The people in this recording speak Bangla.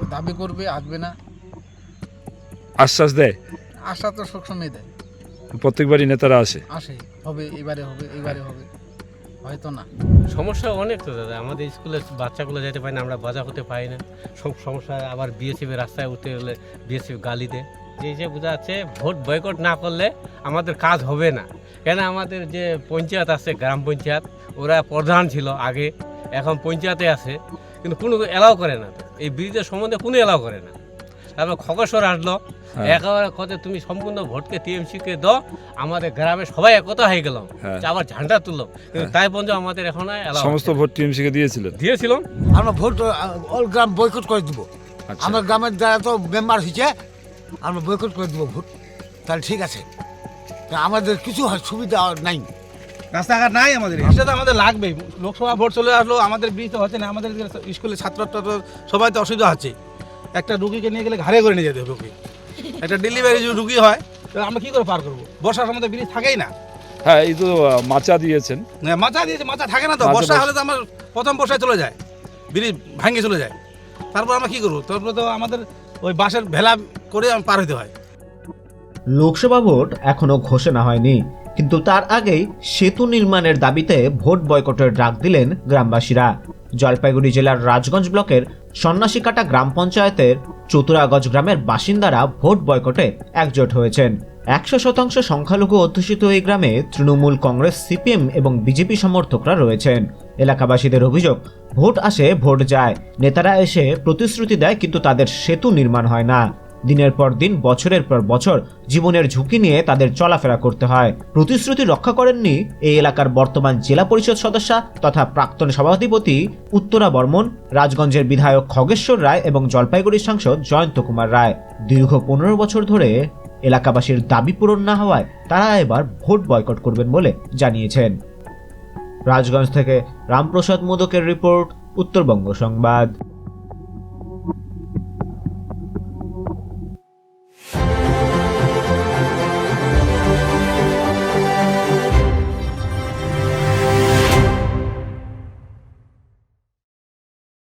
ও দাবি করবে আসবে না। আশ্বাস দেয়? আশা তো সবসময় দেয়। প্রত্যেকবারই নেতারা আসে? আসে হবে এবারে হবে এবারে হবে। হয়তো না। সমস্যা অনেক তো দাদা। আমাদের স্কুলে বাচ্চাগুলো যেতে পারে না আমরা বাজার হতে পারি না। সব সমস্যা আবার বিএসএফ রাস্তায় উঠতে গেলে বিএসএফ গালি দেয়। যে হিসেবে বোঝা যাচ্ছে ভোট বয়কট না করলে আমাদের কাজ হবে না। কেন আমাদের যে পঞ্চায়েত আছে গ্রাম পঞ্চায়েত ওরা প্রধান ছিল আগে। এখন পঞ্চায়েতে আছে কিন্তু কোনো এলাও করে না। এই ব্রিজের সম্বন্ধে কোনো এলাও করে না। তারপর খগেশ্বর আসলো হ্যাঁ। একেবারে কথা তুমি সম্পূর্ণ ভোটকে টিএমসি কে দাও আমাদের গ্রামে সবাই একতা হয়ে গেলাম। হ্যাঁ। আবার ঝান্ডা তুললো। কিন্তু তাই পর্যন্ত আমাদের এখন সমস্ত ভোট টিএমসিকে দিয়েছিলেন? দিয়েছিলাম। আমরা ভোট অল গ্রাম বয়কট করে দিব। আচ্ছা। আমার গ্রামের দ্বারা তো মেম্বার হয়েছে আমরা বয়কট করে দিব ভোট। তাহলে ঠিক আছে। তা আমাদের কিছু হয়- সুবিধা নাই। রাস্তাঘাট নাই আমাদের সেটা তো আমাদের লাগবেই লোকসভা ভোট চলে আসলো আমাদের ব্রিজ তো হচ্ছে না আমাদের স্কুলে ছাত্র সবাই তো অসুবিধা হচ্ছে। একটা রুগীকে নিয়ে গেলে ঘাড়ে করে নিয়ে যেতে হবে রুগী একটা ডেলিভারি যদি রুগী হয় তো আমরা কি করে পার করব? বর্ষার সময় তো ব্রিজ থাকেই না। হ্যাঁ এই তো মাচা দিয়েছেন। হ্যাঁ, মাচা দিয়েছে মাচা থাকে না তো। বর্ষা বর্ষা- হলে তো আমার প্রথম বর্ষায় চলে যায়। ব্রিজ ভাঙে চলে যায়। তারপর আমরা কি করব? তারপরে তো আমাদের ওই বাসের ভেলা করে পার হতে হয়। লোকসভা ভোট এখনও ঘোষণা হয়নি। কিন্তু তার আগেই সেতু নির্মাণের দাবিতে ভোট বয়কটের ডাক দিলেন গ্রামবাসীরা। জলপাইগুড়ি জেলার রাজগঞ্জ ব্লকের সন্ন্যাসীকাটা গ্রাম পঞ্চায়েতের চতুরাগজ গ্রামের বাসিন্দারা ভোট বয়কটে একজোট হয়েছেন। একশো শতাংশ সংখ্যালঘু অধ্যুষিত এই গ্রামে তৃণমূল কংগ্রেস, সিপিএম এবং বিজেপি সমর্থকরা রয়েছেন। এলাকাবাসীদের অভিযোগ, ভোট আসে, ভোট যায়। নেতারা এসে প্রতিশ্রুতি দেয় কিন্তু তাদের সেতু নির্মাণ হয় না। দিনের পর দিন, বছরের পর বছর জীবনের ঝুঁকি নিয়ে তাদের চলাফেরা করতে হয়। প্রতিশ্রুতি রক্ষা করেননি এই এলাকার বর্তমান জেলা পরিষদ সদস্যা তথা প্রাক্তন সভাধিপতি উত্তরা বর্মন, রাজগঞ্জের বিধায়ক খগেশ্বর রায় এবং জলপাইগুড়ির সাংসদ জয়ন্ত কুমার রায়। দীর্ঘ পনেরো বছর ধরে এলাকাবাসীর দাবি পূরণ না হওয়ায় তারা এবার ভোট বয়কট করবেন বলে জানিয়েছেন। রাজগঞ্জ থেকে রামপ্রসাদ মোদকের রিপোর্ট, উত্তরবঙ্গ সংবাদ।